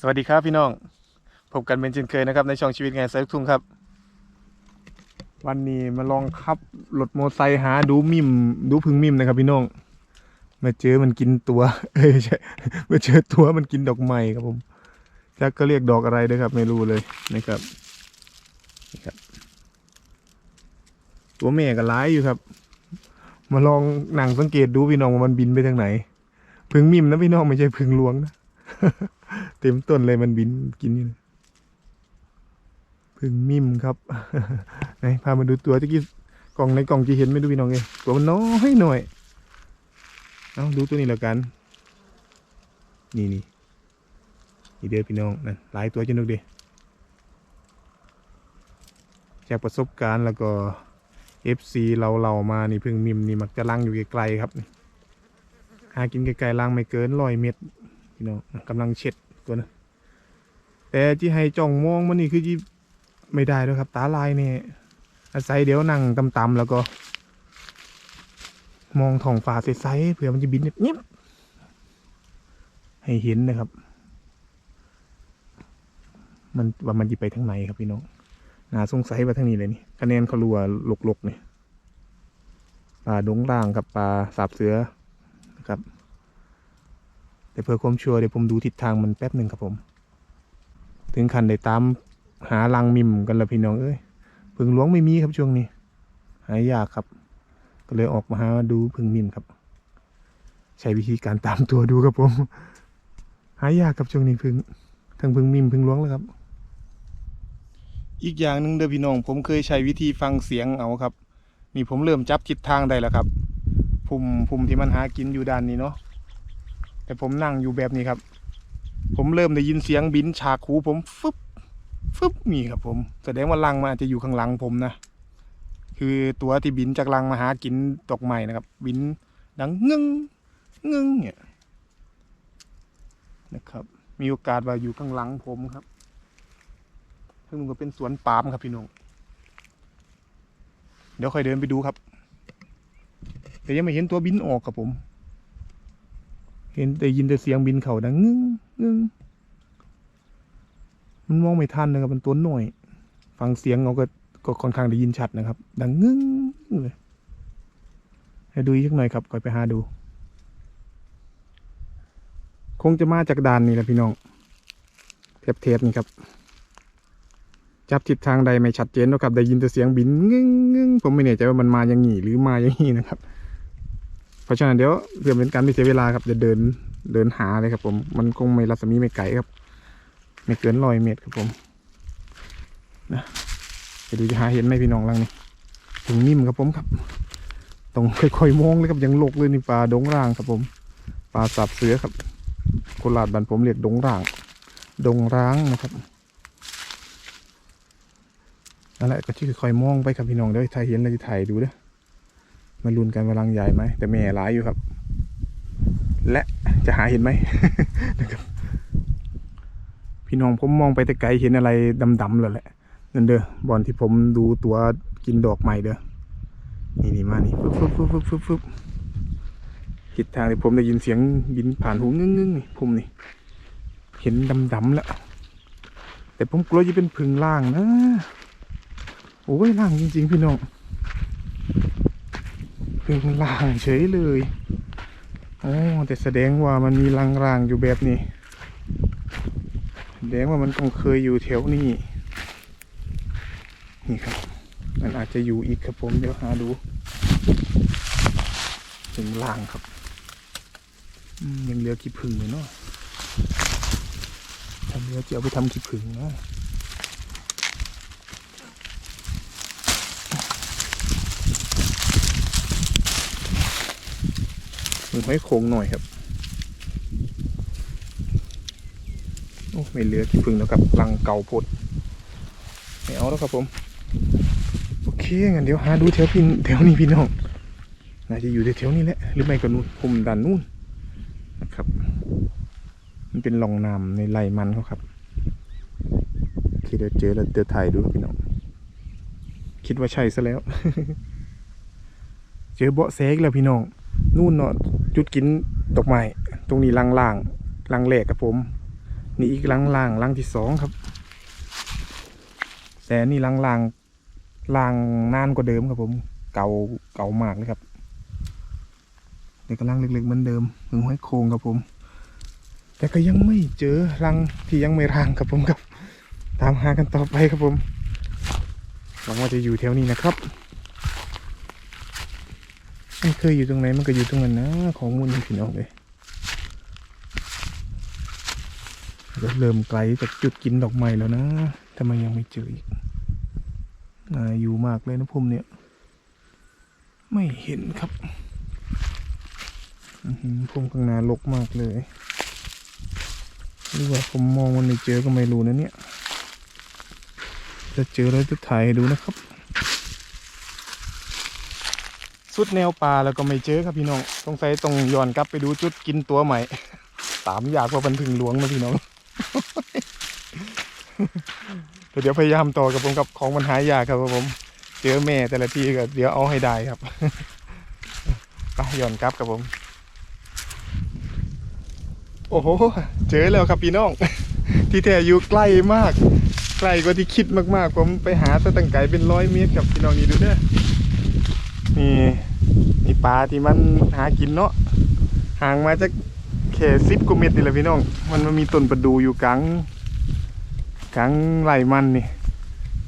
สวัสดีครับพี่น้อง พบกันเป็นเช่นเคยนะครับ ในช่องชีวิตไงสายลูกทุ่งครับ วันนี้มาลองขับรถมอเตอร์ไซค์หาดูมิมดูพึ่งมิมนะครับ พี่น้อง มาเจอมันกินตัว เอ้ยไม่ใช่มาเจอตัวมันกินดอกไม้ครับผมจักก็เรียกดอกอะไรด้วยครับ ไม่รู้เลยนะครับนี่ครับ ตัวแม่ก็ร้ายอยู่ครับ มาลองหนังสังเกตดูพี่น้องว่ามันบินไปทางไหนพึ่งมิมนะพี่น้องไม่ใช่พึ่งหลวงนะ เต็มต้นเลยมันบินกินนี่พึ่งมิมครับไหนพามาดูตัวที่กี้กล่องในกล่องจะเห็นไม่ดูพี่น้องเองตัวมันน้อยหน่อยเอาดูตัวนี้แล้วกัน นี่นี่นี่เดียวพี่น้องนั่นหลายตัวจนดูดิจากประสบการณ์แล้วก็ FC เราเรามานี่พึ่งมิมนี่มักจะลังอยู่ไกลๆครับหากินไกลๆลังไม่เกินร้อยเมตร พี่น้องกำลังเช็ดตัวนะแต่ที่ให้จ้องมองมันนี่คือที่ไม่ได้ด้วครับ ตาลายเนี่ยอาศัยเดี๋ยวนั่งต่ำๆแล้วก็ มองท้องฟ้าใสๆเผื่อมันจะบินเงียบให้เห็นนะครับ มันว่ามันจะไปทางไหนครับพี่น้องน่าสงสัยว่าทางนี้เลยนี่คะแนนเขารัวลกๆเนี่ยปลาดงล่างกับปลาสาบเสือนะครับ แต่เพื่อความชัวร์เดี๋ยวผมดูทิศทางมันแป๊บหนึ่งครับผม ถึงคันได้ตามหาลังมิมกันล้วพี่น้องเอ้ยพึ่งหลวงไม่มีครับช่วงนี้ หายากครับ ก็เลยออกมาหาดูพึ่งมิมครับ ใช้วิธีการตามตัวดูครับผม หายากครับช่วงนี้พึ่งทั้งพึ่งมิมพึ่งหลวงแล้วครับ อีกอย่างหนึ่งเด้อพี่น้อง ผมเคยใช้วิธีฟังเสียงเอาครับนี่ผมเริ่มจับทิศทางได้แล้วครับ พุ่มพุ่มที่มันหากินอยู่ด้านนี้เนาะ แต่ผมนั่งอยู่แบบนี้ครับ ผมเริ่มได้ยินเสียงบินฉากหูผมฟึบฟึบนี่ครับผม แสดงว่ารังมันอาจจะอยู่ข้างหลังผมนะ คือตัวที่บินจากรังมาหากินดอกไม้นะครับ บินดังงึ้งงึ้งเนี่ยนะครับ มีโอกาสว่าอยู่ข้างหลังผมครับซึ่งมันก็เป็นสวนปาล์มครับพี่น้อง เดี๋ยวค่อยเดินไปดูครับ แต่ยังไม่เห็นตัวบินออกครับผม เห็นแต่ยินแต่เสียงบินเขาดังงึ้งงึ้งมันมองไม่ทันนะครับมันตัวหน่อย ฟังเสียงเราก็ก็ค่อนข้างได้ยินชัดนะครับ ดังงึ้งเลยให้ดูอีกสักหน่อยครับก่อนไปหาดู คงจะมาจากด่านนี่แหละพี่น้องเทปเทปนี่ครับจับทิศทางใดไม่ชัดเจนนะครับ ได้ยินแต่เสียงบินงึ้งงึ้งผมไม่แน่ใจว่ามันมาอย่างงี้หรือมาอย่างงี้นะครับ เพราะฉะนั้นเดี๋ยวเพื่อเป็นการไม่เสียเวลาครับจะเดินเดินหาเลยครับ ผม มันคงไม่รัศมีไม่ไกลครับ ไม่เกินร้อยเมตรครับผมนะไปดูจะหาเห็นไหมพี่น้องลังนี่ถึงนิ่มครับผมครับต้องค่อยๆมองเลยครับยังลกเลยนี่ปลาดงร่างครับผมปลาสับเสือครับโคราชบ้านผมเรียกดงร่าง ดงร้างนะครับนั่นแหละก็ชื่อค่อยๆมองไปครับพี่น้องเดี๋ยวถ่ายเห็นเราจะถ่ายดูเด้อ มาลุ้นกันว่ารังใหญ่ไหมแต่แม่ร้ายอยู่ครับ และจะหาเห็นไหมนะครับ พี่น้องผมมองไปแต่ไกลเห็นอะไรดำๆเลยแหละนั่นเด้อบอลที่ผมดูตัวกินดอกใหม่เด้อนี่นี่มานี่ฟึบฟึบฟึบฟึบฟึบฟึบทิศทางที่ผมได้ยินเสียงบินผ่านหูงึ้งงึ้งนี่ผมนี่ เห็นดำๆแล้วแต่ผมกลัวจะเป็นผึ่งล่างนะโอ้ยล่างจริง ๆ พี่น้อง เป็นรางเฉยเลยโอ๋อแต่แสดงว่ามันมีรางรางๆอยู่แบบนี้ แสดงว่ามันต้องเคยอยู่แถวนี้นี่ครับ มันอาจจะอยู่อีกครับผมเดี๋ยวหาดูถึงล่างครับยังเหลือขี้ผึ่งเลยเนาะทำเหลือจะเอาไปทำขี้ผึ่งนะ มันห้อยโค้งหน่อยครับ โอ้ไม่เหลือที่พึ่งแล้วครับรังเก่าพดไม่เอาแล้วครับผม โอเคงั้นเดี๋ยวหาดูแถวพี่แถวนี้พี่น้องน่าจะอยู่แถวนี้แหละหรือไม่ก็นู่นคุมดันนู่นนะครับ มันเป็นหลองน้ำในไรมันเขาครับโอเคเดี๋ยวเจอแล้วเดี๋ยวถ่ายดูพี่น้องคิดว่าใช่ซะแล้ว เจอเบาะแสกแล้วพี่น้องนู่นเนาะ จุดกินดอกไม้ตรงนี้ล่างๆล่างแหลกกับผม นี่อีกลังล่างลังที่สองครับ แต่นี่ลังล่างล่างนานกว่าเดิมครับผม เก่าเก่ามากเลยครับเด็กกำลังเล็กๆเหมือนเดิมถึงห้อยโคงครับผม แต่ก็ยังไม่เจอรังที่ยังไม่รางครับผมครับ ตามหากันต่อไปครับผมหวังว่าจะอยู่แถวนี้นะครับ มันเคยอยู่ตรงไหนมันก็อยู่ตรงนั้นนะ ของมูลพี่น้องเลยเริ่มไกลจากจุดกินดอกไม้แล้วนะทำไมยังไม่เจออีกน่าอยู่มากเลยนะผมเนี่ย ไม่เห็นครับอื้อหือผมข้างหน้ารกมากเลยหรือว่าผมมองมันไม่เจอก็ไม่รู้นะเนี่ย จะเจอแล้วจะถ่ายดูนะครับ สุดแนวป่าแล้วก็ไม่เจอครับพี่น้องสงสัยต้องย้อนกลับไปดูจุดกินตัวใหม่ ตามอยากว่าบันถึงหลวงนะพี่น้องแต่เดี๋ยวพยายามต่อกับผมกับของมันหายากครับผม เจอแม่แต่ละทีก็เดี๋ยวเอาให้ได้ครับไปย้อนกลับครับผม โอ้โหเจอแล้วครับพี่น้อง ที่แท้อยู่ใกล้มากใกล้กว่าที่คิดมากๆ ผมไปหาตะตังไก่เป็นร้อยเมตรครับพี่น้องนี่ดูเด้อนี่นี่ ปลาที่มันหากินเนาะห่างมาจากแค่สิบกว่าเมตรนี่แหละพี่น้อง มันมันมีต้นประดูอยู่กลางกลางไหลมันนี่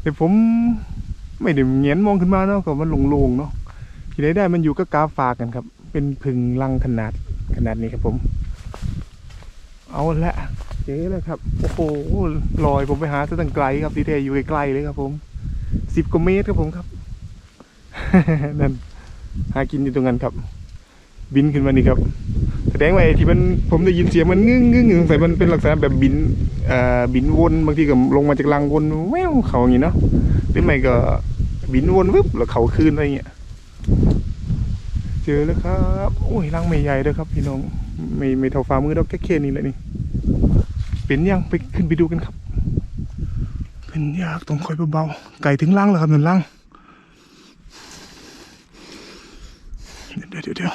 แต่ผมไม่ได้เงียนมองขึ้นมาเนาะก็มันโล่งๆเนาะที่ได้ได้มันอยู่ก็กาฝากกันครับ เป็นพึ่งลังขนาดขนาดนี้ครับผม เอาละเจ๊แล้วครับ โอ้โหลอยผมไปหาซะตั้งไกลครับที่แท้อยู่ใกลๆเลยครับผมสิบกว่าเมตรครับผมครับ นั่น หากินอยู่ตรงนั้นครับ บินขึ้นมานี่ครับ แสดงว่าไอ้ที่มันผมได้ยินเสียงมันงึ้งงึ้งสงสัยมันเป็นลักษณะแบบบินเอ่อบินวนบางทีก็ลงมาจากรังวนแววเขาอย่างนี้เนาะหรือไม่ก็บินวนวึบแล้วเขาคืนอะไรเงี้ยเจอแล้วครับโอ้ยรังไม่ใหญ่เลยครับ พี่น้องไม่ไม่เท่าฝ่ามือดอกแค่แค่นี้แหละนี่เป็นยังไปขึ้นไปดูกันครับ เป็นยากต้องคอยเบาๆไก่ถึงล่างแล้วครับหนึ่งล่างเดี๋ยวเดี๋ยวเดี๋ยว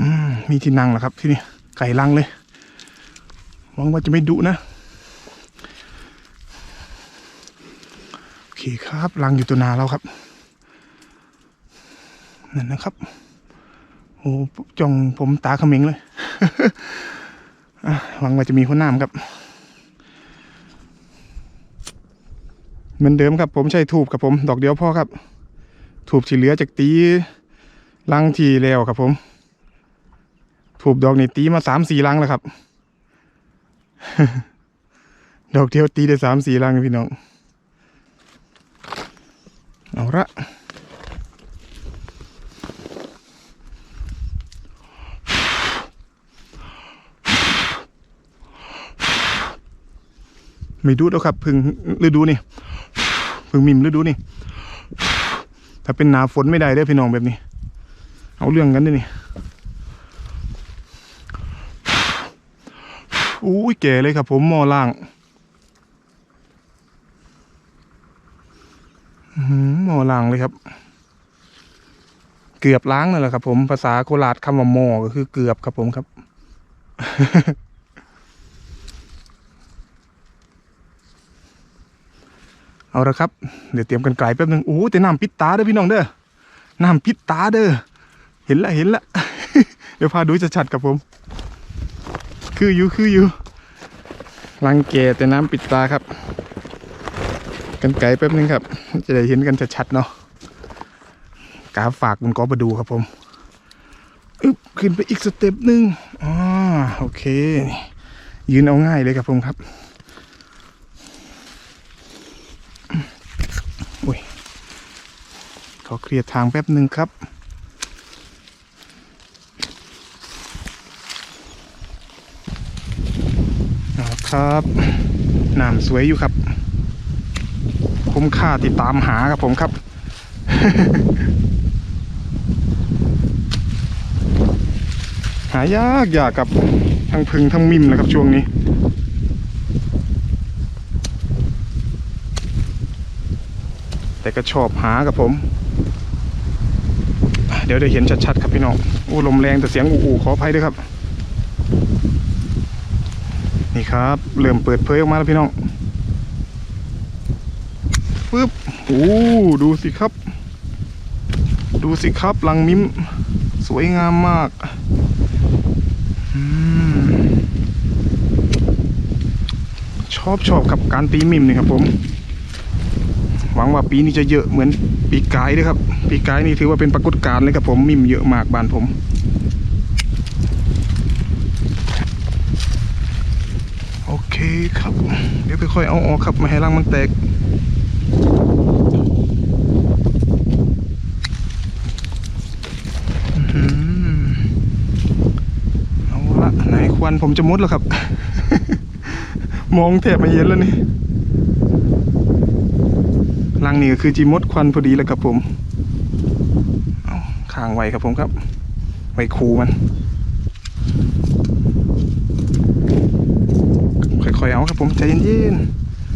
อื มีที่นั่งแล้วครับ ที่นี่ไก่ลังเลยหวังว่าจะไม่ดุนะโอเคครับลังอยู่ตัวนาแล้วครับนั่นนะครับโอ้จ้องผมตาเขมิงเลยหวังว่าจะมีคนน้ำครับ เหมือนเดิมครับ ผมใช้ถูบครับผม ดอกเดียวพ่อครับ ถูบที่เหลือจากตีลังทีแล้วครับผม ถูบดอกนี้ตีมาสามสี่ลังแล้วครับ ดอกเดียวตีได้สามสี่ลังพี่น้อง เอาละไม่ดูแล้วครับพึ่งฤดูนี่พึ่งมิมฤดูนี่ ถ้าเป็นหนาฝนไม่ได้เด้อพี่น้องแบบนี้ เอาเรื่องกันด้วยนี่ ยแก่เลยครับผมหมอล่างอื้อหือหมอล่างเลยครับ เกือบล้างนั่นแหละครับ ผมภาษาโคราชคำว่าหมอก็คือเกือบครับผมครับเอาละครับ เดี๋ยวเตรียมกันไกลแป๊บนึงโอ้แต่น้ำปิดตาเด้อพี่น้องเด้อน้ำปิดตาเด้อเห็นละเห็นละ เดี๋ยวพาดูจะชัดๆกับผม คืออยู่คืออยู่ ลังแกแต่น้ำปิดตาครับ กันไกลแป๊บนึงครับ จะได้เห็นกันชัดๆเนาะกาฝากมันก็มาดูครับผมอึบขึ้นไปอีกสเต็ปหนึ่งอ๋อโอเค ยืนเอาง่ายเลยครับผมครับอุ้ยขอเคลียร์ทางแป๊บหนึ่งครับ เอา ครับน้ำสวยอยู่ครับ คุ้มค่าติดตามหาครับผมครับ หายากยากกับทั้งพึงทั้งมิมนะครับช่วงนี้แต่ก็ชอบหากับผม เดี๋ยวได้เห็นชัดๆครับพี่น้องอู้ลมแรงแต่เสียงอู่ๆขออภัยด้วยครับ นี่ ครับเริ่มเปิดเผยออกมาแล้วพี่น้องปึ๊บโอ้ดูสิครับ ดูสิครับลังมิมสวยงามมากอชอบชอบกับการตีมิมนี่ครับผม หวังว่าปีนี้จะเยอะเหมือนปีกายด้วยครับ ปีกายนี่ถือว่าเป็นปรากฏการณ์เลยครับผมมิมเยอะมากบ้านผม โอเครับ เดี๋ยวค่อยๆเอาออกครับไมาให้รังมันแตกเอาละไหนควันผมจะมุดแล้วครับ มองแทบไม่เห็นแล้วนี่รังนี่ก็คือจีมดควันพอดีแล้วครับผมเอาข้างไว้ครับผมครับไว้คูมัน ค่ อยเอาครับผมใจเย็น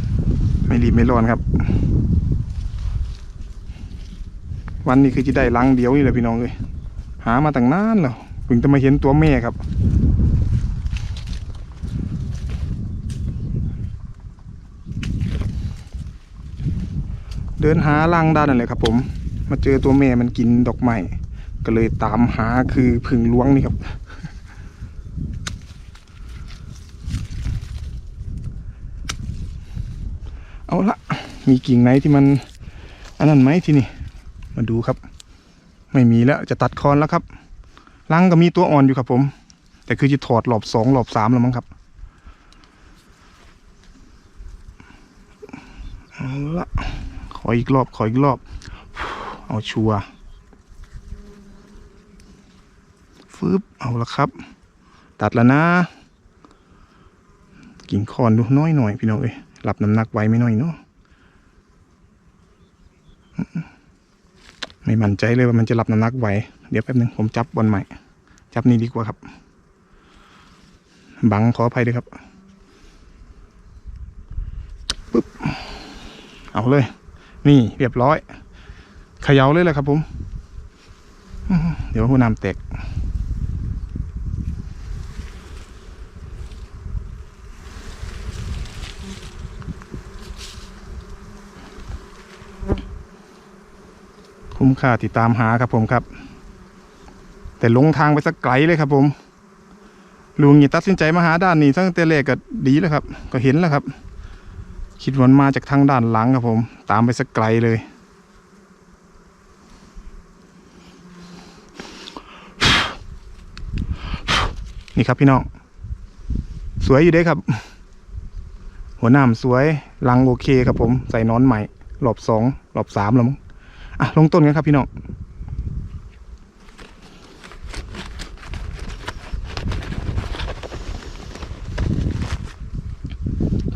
ๆไม่รีบไม่ร้อนครับ วันนี้คือจะได้รังเดียวนี่แหละพี่น้องเลยหามาตั้งนานแล้วเพิ่งจะมาเห็นตัวแม่ครับเดินหารังด้านนั่นเลยครับ ผม มาเจอตัวแม่มันกินดอกไม้ก็เลยตามหาคือผึ่งล้วงนี่ครับ เอาละ มีกิ่งไหนที่มันอันนั้นไหมที่นี่ มาดูครับ ไม่มีแล้วจะตัดคอนแล้วครับรังก็มีตัวอ่อนอยู่ครับผม แต่คือจะถอดหลอบสองหลอบสามแล้วมั้งครับเอาละขออีกรอบขออีกรอบ เอาชัวร์ฟืบเอาละครับ ตัดแล้วนะกิ่งคอนดูน้อยหน่อยพี่น้องเอ้ยรับน้ำหนักไว้ไม่น้อยเนาะ ไม่มั่นใจเลยว่ามันจะรับน้ำหนักไหว เดี๋ยวแป๊บหนึงผมจับบอลใหม่ จับนี่ดีกว่าครับ บังขออภัยด้วยครับปึ๊บเอาเลย นี่เรียบร้อยเขย่าเลยแหละครับผม เดี๋ยวหัวน้ำแตก คุ้มค่าติดตามหาครับผมครับ แต่หลงทางไปสักไกลเลยครับผมลุงนี่ตัดสินใจมาหาด้านนี้ตั้งแต่แรกก็ดีแล้วครับ ก็เห็นแล้วครับ คิดวันมาจากทางด้านหลังครับผม ตามไปสักไกลเลยนี่ครับพี่น้องสวยอยู่ด้ครับ หัวหน้ามสวยลังโอเคครับผม ใส่นอนใหม่รอบสองรอบสามแล้วมั้ง อะลงต้นกันครับพี่น้อง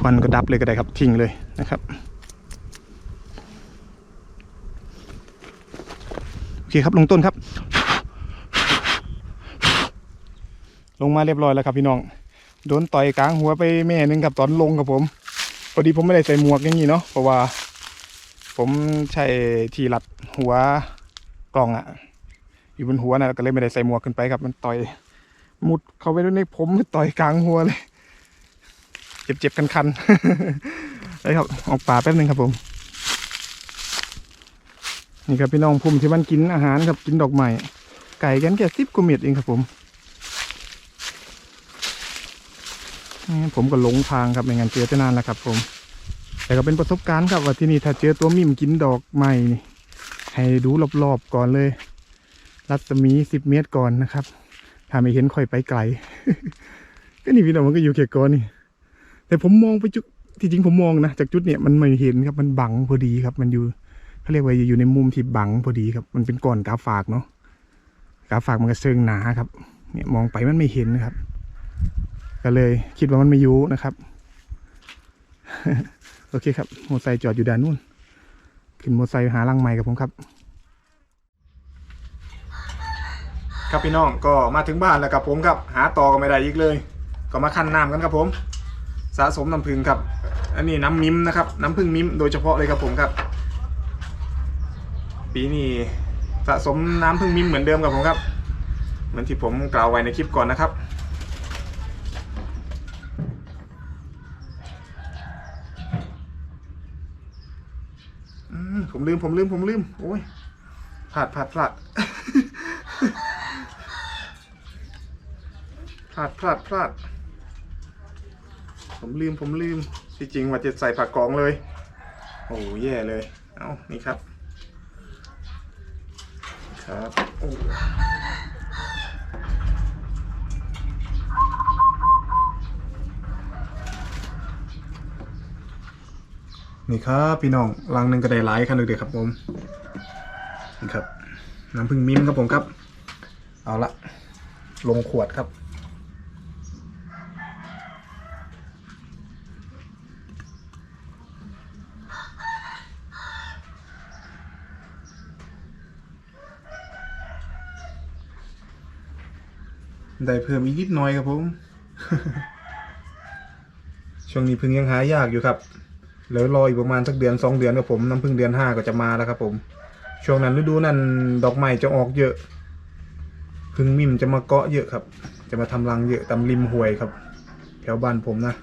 ควันก็ดับเลยก็ได้ครับทิ้งเลยนะครับโอเคครับลงต้นครับ ลงมาเรียบร้อยแล้วครับพี่น้องโดนต่อยกลางหัวไปแม่หนึงครับตอนลงครับผมพอดีผมไม่ได้ใส่หมวกอย่างนี้เนาะเพราะว่า ผมใช้ที่รัดหัวกล่องอะอยู่บนหัวนะก็เลยไม่ได้ใส่หมวกขึ้นไปครับ มันต่อยมุดเข้าไปในผมต่อยกลางหัวเลย เจ็บเจ็บๆคันๆเลยครับออกป่าแป๊บนึงครับผม นี่ครับพี่น้องพุ่มที่มันกินอาหารครับกินดอกไม้ไก่กันแค่สิบกว่าเม็ดเองครับผมผมก็หลงทางครับไม่งั้นเจอจะนานแล้วครับผม แต่ก็เป็นประสบการณ์ครับว่าที่นี่ถ้าเจอตัวมิมกินดอกไม้นี่ให้ดูรอบๆก่อนเลย รัศมีสิบเมตรก่อนนะครับ ถ้าไม่เห็นค่อยไปไกล ก็นี่พี่น้องมันก็อยู่แค่ก่อนนี่ แต่ผมมองไปจุดที่จริงผมมองนะจากจุดเนี่ยมันไม่เห็นครับมันบังพอดีครับ มันอยู่เขาเรียกว่าอยู่ในมุมที่บังพอดีครับ มันเป็นก้อนกาฝากเนาะกาฝากมันก็เชิงหนาครับ เนี่ยมองไปมันไม่เห็นนะครับ ก็เลยคิดว่ามันไม่อยูนะครับ โอเคครับมอเตอร์ไซค์จอดอยู่ด้านนู้น ขึ้นมอเตอร์ไซค์หาลังใหม่กับผมครับ ครับพี่น้องก็มาถึงบ้านแล้วครับผมครับ หาต่อก็ไม่ได้อีกเลย ก็มาคั้นน้ำกันครับผม สะสมน้ำผึ้งครับ อันนี้น้ำมิมนะครับ น้ำผึ้งมิมโดยเฉพาะเลยครับผมครับ ปีนี้สะสมน้ำพึ่งมิมเหมือนเดิมครับผมครับ เหมือนที่ผมกล่าวไว้ในคลิปก่อนนะครับ ผมลืมผมลืมผมลืม โอ้ยพลาดพลาดพลาดพลาดพลาดพลาด ผมลืมผมลืมที่จริงว่าจะใส่ผักกองเลย โอ้แย่เลย เอานี่ครับ ครับโอ้ นี่ครับพี่น้องลังหนึ่งก็ได้หลายคันเลยเด็กครับผมนี่ครับน้ำพึ่งมิ้มครับผมครับ เอาละลงขวดครับได้เพิ่มอีกนิดหน่อยครับผม ช่วงนี้พึ่งยังหายากอยู่ครับ เหลือรออีกประมาณสักเดือนสองเดือนครับผมน้ำพึ่งเดือนห้าก็จะมาแล้วครับผม ช่วงนั้นฤดูนั้นดอกไม้จะออกเยอะพึ่งมิมจะมาเกาะเยอะครับ จะมาทำรังเยอะตามริมห้วยครับ แถวบ้านผมนะ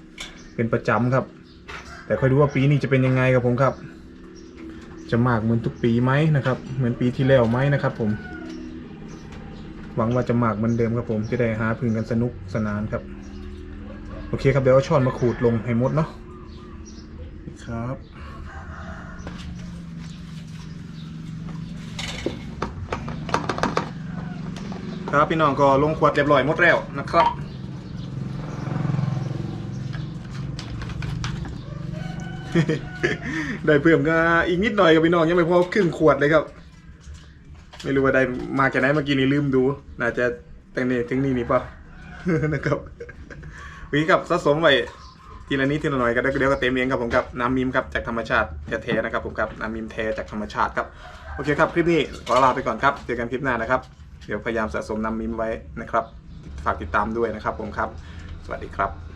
เป็นประจำครับ แต่ค่อยดูว่าปีนี้จะเป็นยังไงครับผมครับ จะมากเหมือนทุกปีไหมนะครับ เหมือนปีที่แล้วไหมนะครับ ผม หวังว่าจะมากเหมือนเดิมครับผมจะได้หาพึ่งกันสนุกสนานครับโอเคครับเดี๋ยวเอาช้อนมาขูดลงให้หมดเนาะ ครับ ครับพี่น้องก็ลงขวดเรียบร้อยหมดแล้วนะครับได้เพิ่มก็อีกนิดหน่อยครับพี่น้องยังไม่พอครึ่งขวดเลยครับ ไม่รู้ว่าได้มาจากไหนเมื่อกี้นี้ลืมดู น่าจะแต่งนี่ถึงนี่นี่เปล่านะครับวิกับสะสมไว้ ทีละนิดทีละหน่อยก็เดี๋ยวก็เต็มเองครับผมครับน้ำมิมครับจากธรรมชาติแท้ๆนะครับผมครับน้ำมิมแท้จากธรรมชาติครับโอเคครับคลิปนี้ขอลาไปก่อนครับเจอกันคลิปหน้านะครับเดี๋ยวพยายามสะสมน้ำมิมไว้นะครับฝากติดตามด้วยนะครับผมครับ สวัสดีครับ